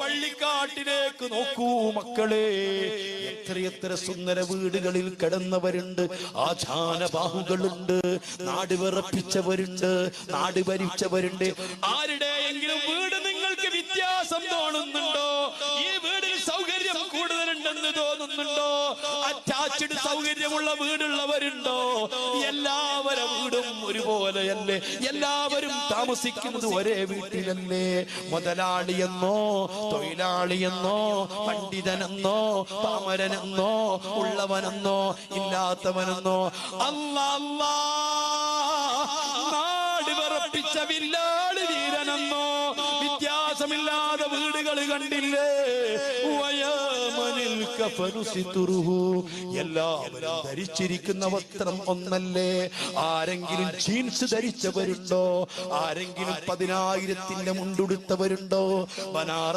പള്ളിക്കാട്ടിലേക്ക് നോക്കൂ മക്കളെ. എത്രയെത്ര സുന്ദര വീടുകളിൽ കിടന്നവരുണ്ട്. ആചാനബാഹുകളുണ്ട് നാട് വിറപ്പിച്ചവരുണ്ട്. നാട് ഭരിച്ചവരുണ്ട്. ആരുടെയെങ്കിലും വീട് കൂടുതലുണ്ടെന്ന് തോന്നുന്നുണ്ടോ? അറ്റാച്ച്ഡ് സൗകര്യമുള്ള വീടുള്ളവരുണ്ടോ? എല്ലാവരും വീടും ഒരുപോലെയല്ലേ? എല്ലാവരും താമസിക്കുന്നത് ഒരേ വീട്ടിലല്ലേ? മുതലാളിയെന്നോ തൊഴിലാളിയെന്നോ പണ്ഡിതനെന്നോ താമരനെന്നോ ഉള്ളവനെന്നോ ഇല്ലാത്തവനെന്നോ. അല്ലാ അല്ലാ. നാട് വിറപ്പിച്ച വില്ലാട് വീരനെന്നോ വ്യത്യാസമില്ലാതെ വീടുകൾ കണ്ടില്ലേ? സിതുറുഹു. എല്ലാവരും ധരിച്ചിരിക്കുന്ന വസ്ത്രം ഒന്നല്ലേ? ആരെങ്കിലും ജീൻസ് ധരിച്ചവരുണ്ടോ? ആരെങ്കിലും പതിനായിരത്തിന്റെ മുണ്ടുടുത്തവരുണ്ടോ? ബനാറസ്